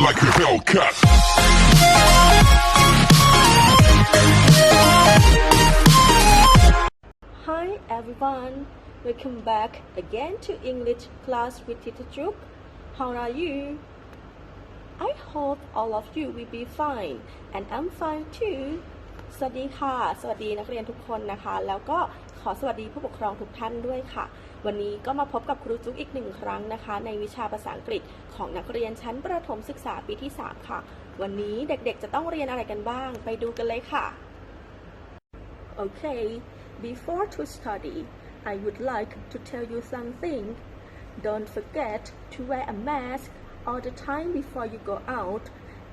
like a Hellcat. Hi everyone, welcome back again to English class with Teacher Juk. How are you? I hope all of you will be fine and I'm fine too. สวัสดีค่ะ สวัสดีนักเรียนทุกคนนะคะ แล้วก็ขอสวัสดีผู้ปกครองทุกท่านด้วยค่ะ วันนี้ก็มาพบกับครูจุ๊กอีกหนึ่งครั้งนะคะ ในวิชาภาษาอังกฤษของนักเรียนชั้นประถมศึกษาปีที่ 3 ค่ะ วันนี้เด็กๆจะต้องเรียนอะไรกันบ้าง ไปดูกันเลยค่ะ Okay, before to study, I would like to tell you something. Don't forget to wear a mask all the time before you go out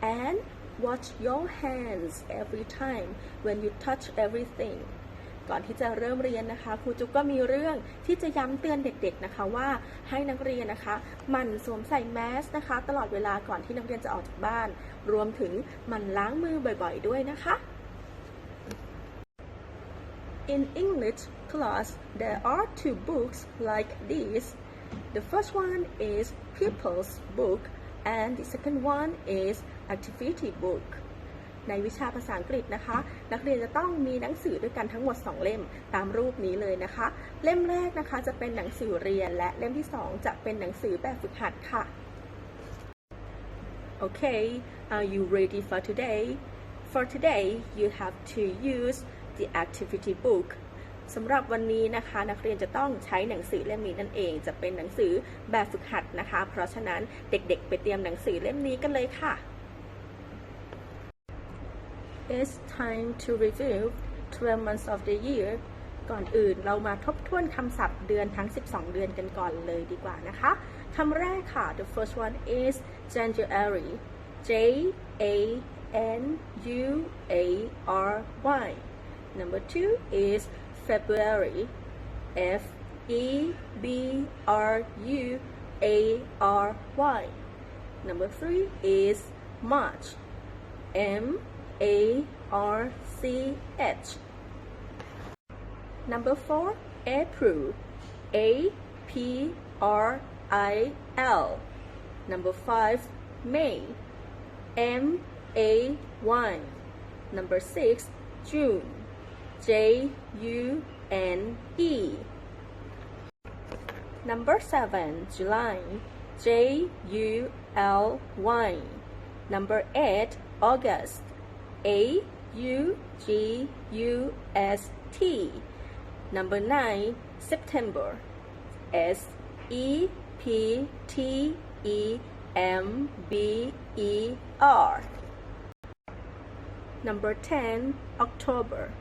and wash your hands every time when you touch everything. ก่อนที่จะเริ่มเรียนนะคะครูจุ๊กก็มีเรื่องที่จะย้ำเตือนเด็กๆนะคะว่าให้นักเรียนนะคะมันสวมใส่แมสนะคะ ตลอดเวลาก่อนที่นักเรียนจะออกจากบ้าน รวมถึงมันล้างมือบ่อยๆด้วยนะคะ In English class, there are two books like this. The first one is People's Book, and the second one is Activity Book. ในวิชาภาษาอังกฤษนะคะ นักเรียนจะต้องมีหนังสือด้วยกันทั้งหมด 2 เล่มตามรูปนี้เลยนะคะ เล่มแรกนะคะจะเป็นหนังสือเรียน และเล่มที่ 2 จะเป็นหนังสือแบบฝึกหัดค่ะ Okay, are you ready for today? For today, you have to use the activity book. สำหรับวันนี้นะคะ นักเรียนจะต้องใช้หนังสือเล่มนี้นั่นเอง จะเป็นหนังสือแบบฝึกหัดนะคะ เพราะฉะนั้นเด็กๆ ไปเตรียมหนังสือเล่มนี้กันเลยค่ะ It's time to review 12 months of the year ก่อนอื่นเรามาทบทวนคำศัพท์เดือนทั้ง 12 เดือนกันก่อนเลยดีกว่านะคะคำแรกค่ะ the first one is January J A N U A R Y number two is February F E B R U A R Y number three is March M a R C H. Number four, April. A P R I L. Number five, May. M A Y. Number six, June. J U N E. Number seven, July. J U L Y. Number eight, August. A U G U S T. Number nine, September. S E P T E M B E R. Number 10, October.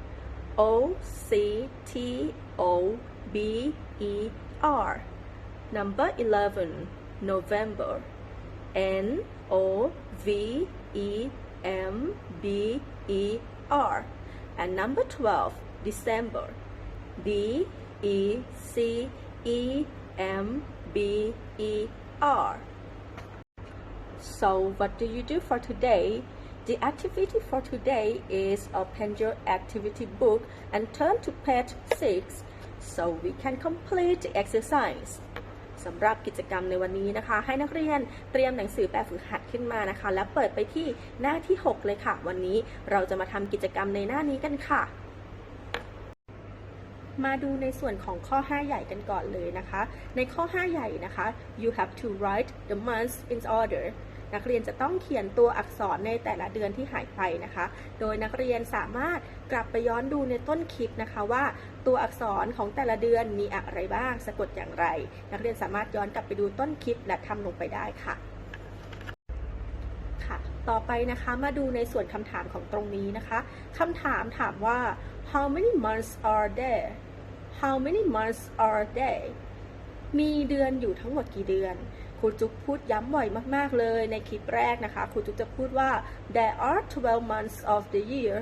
O C T O B E R. Number 11, November. N O V E M B E R. And number 12, December. D E C E M B E R. So, what do you do for today? The activity for today is open your activity book and turn to page 6 so we can complete the exercise. สำหรับกิจกรรมในวันนี้นะคะ ให้นักเรียนเตรียมหนังสือแบบฝึกหัดขึ้นมานะคะ แล้วเปิดไปที่หน้าที่ 6 เลยค่ะ วันนี้เราจะมาทำกิจกรรมในหน้านี้กันค่ะมาดูในส่วนของข้อ 5 ใหญ่กันก่อนเลยนะคะ ในข้อ 5 ใหญ่นะคะ you have to write the months in order นักเรียนจะต้องเขียนตัวอักษรในแต่ละเดือนที่หายไปนะคะ โดยนักเรียนสามารถกลับไปย้อนดูในต้นคลิปนะคะว่าตัวอักษรของแต่ละเดือนมีอะไรบ้างสะกดอย่างไร นักเรียนสามารถย้อนกลับไปดูต้นคลิปและทำลงไปได้ค่ะค่ะ ต่อไปนะคะมาดูในส่วนคำถามของตรงนี้นะคะคำถามถามว่า how many months are there how many months are there มีเดือนอยู่ทั้งหมดกี่เดือน รูจุ๊กพูดย้ำบ่อยมาก ๆ เลยในคลิปแรกนะคะครูจุ๊กจะพูดว่า there are 12 months of the year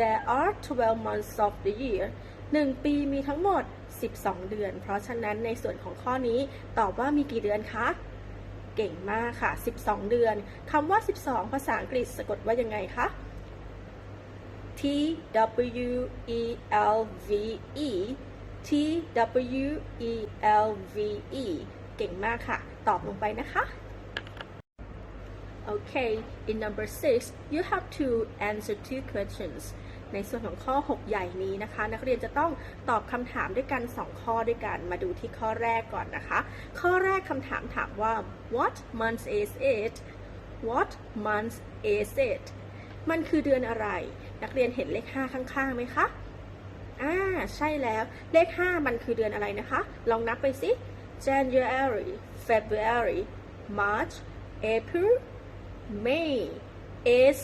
there are 12 months of the year 1 ปีมีทั้งหมด 12 เดือน เพราะฉะนั้นในส่วนของข้อนี้ตอบว่ามีกี่เดือนคะ เก่งมากค่ะ 12 เดือนคำว่า 12 ภาษาอังกฤษสะกดว่ายังไงคะ T W E L V E T W E L V E เก่งมากค่ะ ตอบลงไปนะคะ Okay in number six you have to answer two questions ในส่วนของข้อ 6 ใหญ่นี้นะคะ นักเรียนจะต้องตอบคำถามด้วยกัน 2 ข้อด้วยกัน มาดูที่ข้อแรกก่อนนะคะ ข้อแรกคำถามถามว่า what month is it what month is it มันคือเดือนอะไร นักเรียนเห็นเลข 5 ข้างๆไหมคะ อ่า ใช่แล้ว เลข 5 มันคือเดือนอะไรนะคะ ลองนับไปสิ January February March April May is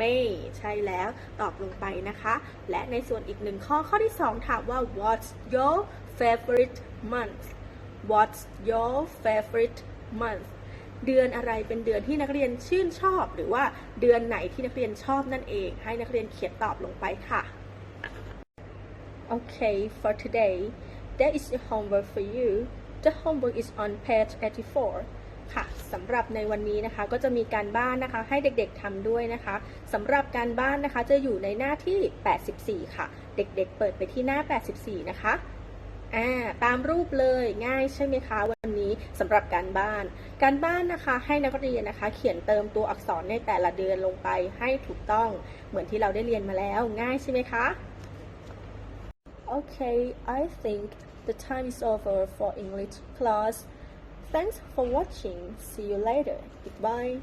May ใช่แล้วตอบลงไปนะคะ และในส่วนอีกหนึ่งข้อข้อที่ 2 ถามว่า what's your favorite month what's your favorite month เดือนอะไรเป็นเดือนที่นักเรียนชื่นชอบ หรือว่าเดือนไหนที่นักเรียนชอบนั่นเอง ให้นักเรียนเขียนตอบลงไปค่ะ Okay for today there is a homework for you the homework is on page 84ค่ะสำหรับในวันนี้นะคะก็จะมีการบ้านนะคะให้เด็กๆทำด้วยนะคะสำหรับการบ้านนะคะจะอยู่ในหน้าที่ 84 ค่ะ เด็กๆเปิดไปที่หน้า 84 นะคะอ่าตามรูปเลยง่ายใช่ไหมคะ วันนี้สำหรับการบ้าน การบ้านนะคะให้นักเรียนนะคะ เขียนเติมตัวอักษรในแต่ละเดือนลงไปให้ถูกต้องเหมือนที่เราได้เรียนมาแล้วง่ายใช่ไหมคะ Okay, I think the time is over for English class. Thanks for watching. See you later. Goodbye.